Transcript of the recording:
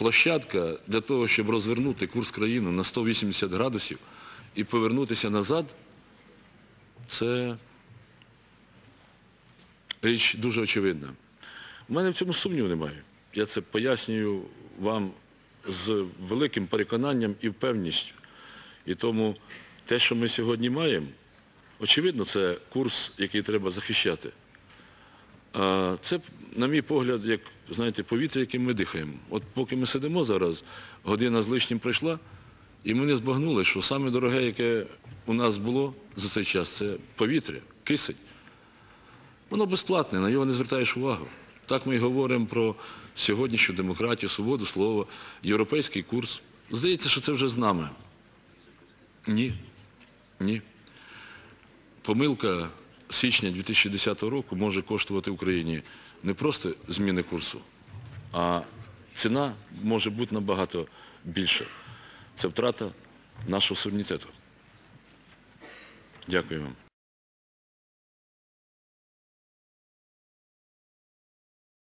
площадка для того, щоб розвернути курс країни на 180 градусів і повернутися назад, це річ дуже очевидна. У мене в цьому сумніву немає. Я це пояснюю вам з великим переконанням і впевненістю. І тому те, що ми сьогодні маємо, очевидно, це курс, який треба захищати. Це, на мій погляд, як, знаєте, повітря, яким ми дихаємо. От поки ми сидимо зараз, година з лишнім пройшла, і ми не збагнули, що саме дороге, яке у нас було за цей час, це повітря, кисень. Воно безплатне, на нього не звертаєш увагу. Так ми і говоримо про сьогоднішню демократію, свободу слова, європейський курс. Здається, що це вже з нами. Ні. Ні. Помилка січня 2010 року може коштувати Україні не просто зміни курсу, а ціна може бути набагато більша. Це втрата нашого суверенітету. Дякую вам.